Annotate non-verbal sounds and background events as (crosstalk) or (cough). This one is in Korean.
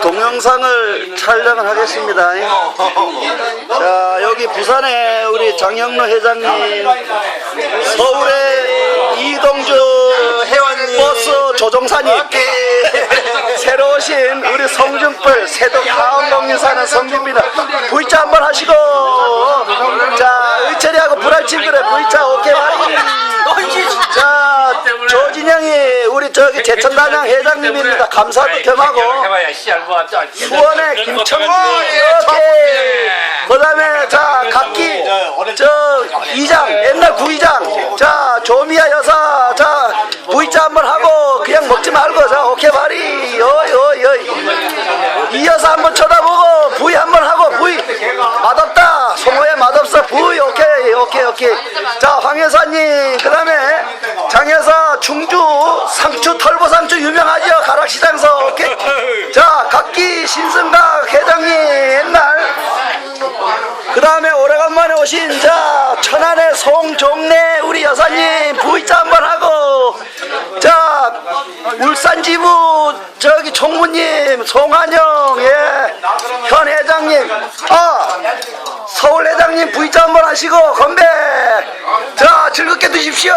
동영상을 촬영을 하겠습니다. 자, 여기 부산에 우리 장영로 회장님, 서울에 이동주 회원님, 버스 조종사님, (laughs) 새로 오신 우리 성준뻘 세도 가운동리 사는 성준입니다. V자 한번 하시고, 자, 의철이하고 불알 친구래 V자 오케이 하리. 자, 조진영이 우리 저기 제천단양 회장님입니다. 감사도 겸하고. 뭐. 수원의 김청기 이렇게 그 다음에 자 각기 저 이장 옛날 구이장 자 조미야 여사 자 V자 한번 하고 그냥 먹지 말고 자 오케이 바리 어이 어이 어이 이 여사 한번 쳐다보고 V 한번 하고 V 맛없다 송호에 맛없어 V 오케이 오케이 오케이 자 황 여사님 그 다음에 장 여사 충주 상추 털보 상추 유명하죠 가락시장서. 자 각기 신승각 회장님 옛날. 그 다음에 오래간만에 오신 자 천안의 송종래 우리 여사님 V자 한번 하고. 자 울산 지부 저기 총무님 송한영 예현 회장님. 아 서울 회장님 V자 한번 하시고 건배. 자 즐겁게 드십시오